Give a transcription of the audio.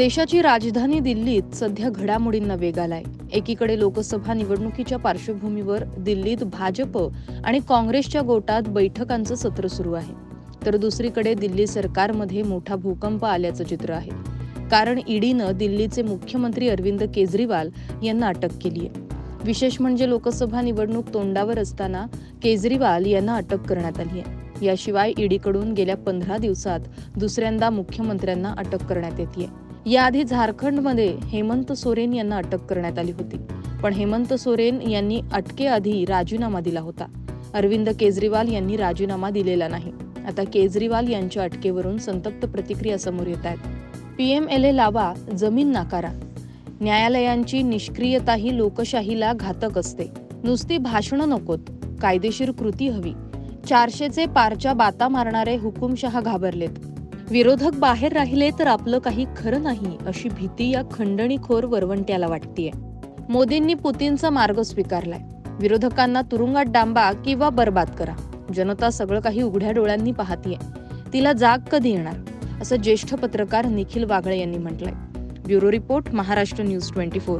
देशाची राजधानी दिल्लीत सध्या घडामोडींना वेग आलाय. एकीकडे लोकसभा निवडणुकीच्या पार्श्वभूमीवर दिल्लीत भाजप आणि काँग्रेसच्या गोटात बैठकांचं सत्र सुरू आहे. तर दुसरीकडे दिल्ली सरकारमध्ये मोठा भूकंप आल्याचं चित्र आहे. कारण ईडीनं दिल्लीचे मुख्यमंत्री अरविंद केजरीवाल यांना अटक केली आहे विशेष म्हणजे लोकसभा निवडणूक तोंडावर असताना केजरीवाल यांना अटक करण्यात आली आहे. याशिवाय ईडीकडून गेल्या पंधरा दिवसात दुसऱ्यांदा मुख्यमंत्र्यांना अटक करण्यात येते याआधी झारखंडमध्ये हेमंत सोरेन यांना अटक करण्यात आली होती. पण हेमंत सोरेन यांनी अटकेआधी राजीनामा दिला होता. अरविंद केजरीवाल यांनी राजीनामा दिलेला नाही. आता केजरीवाल यांच्या अटकेवरून संतप्त प्रतिक्रिया समोर येत आहेत. पीएमएलए लावा जमीन नाकारा. न्यायालयांची निष्क्रियता ही लोकशाहीला घातक असते. नुसती भाषणं नकोत. कायदेशीर कृती हवी. चारशेचे पारच्या बाता मारणारे हुकुमशहा घाबरलेत. विरोधक बाहेर राहिले तर आपलं काही खरं नाही अशी भीती या खंडणीखोर वरवंट्याला वाटतीये. मोदींनी पुतीनचा मार्ग स्वीकारलाय. विरोधकांना तुरुंगात डांबा किंवा बर्बाद करा. जनता सगळं काही उघड्या डोळ्यांनी पाहतीये. तिला जाग कधी येणार? असं ज्येष्ठ पत्रकार निखिल वागळे यांनी म्हटलंय. Bureau report Maharashtra news twenty four.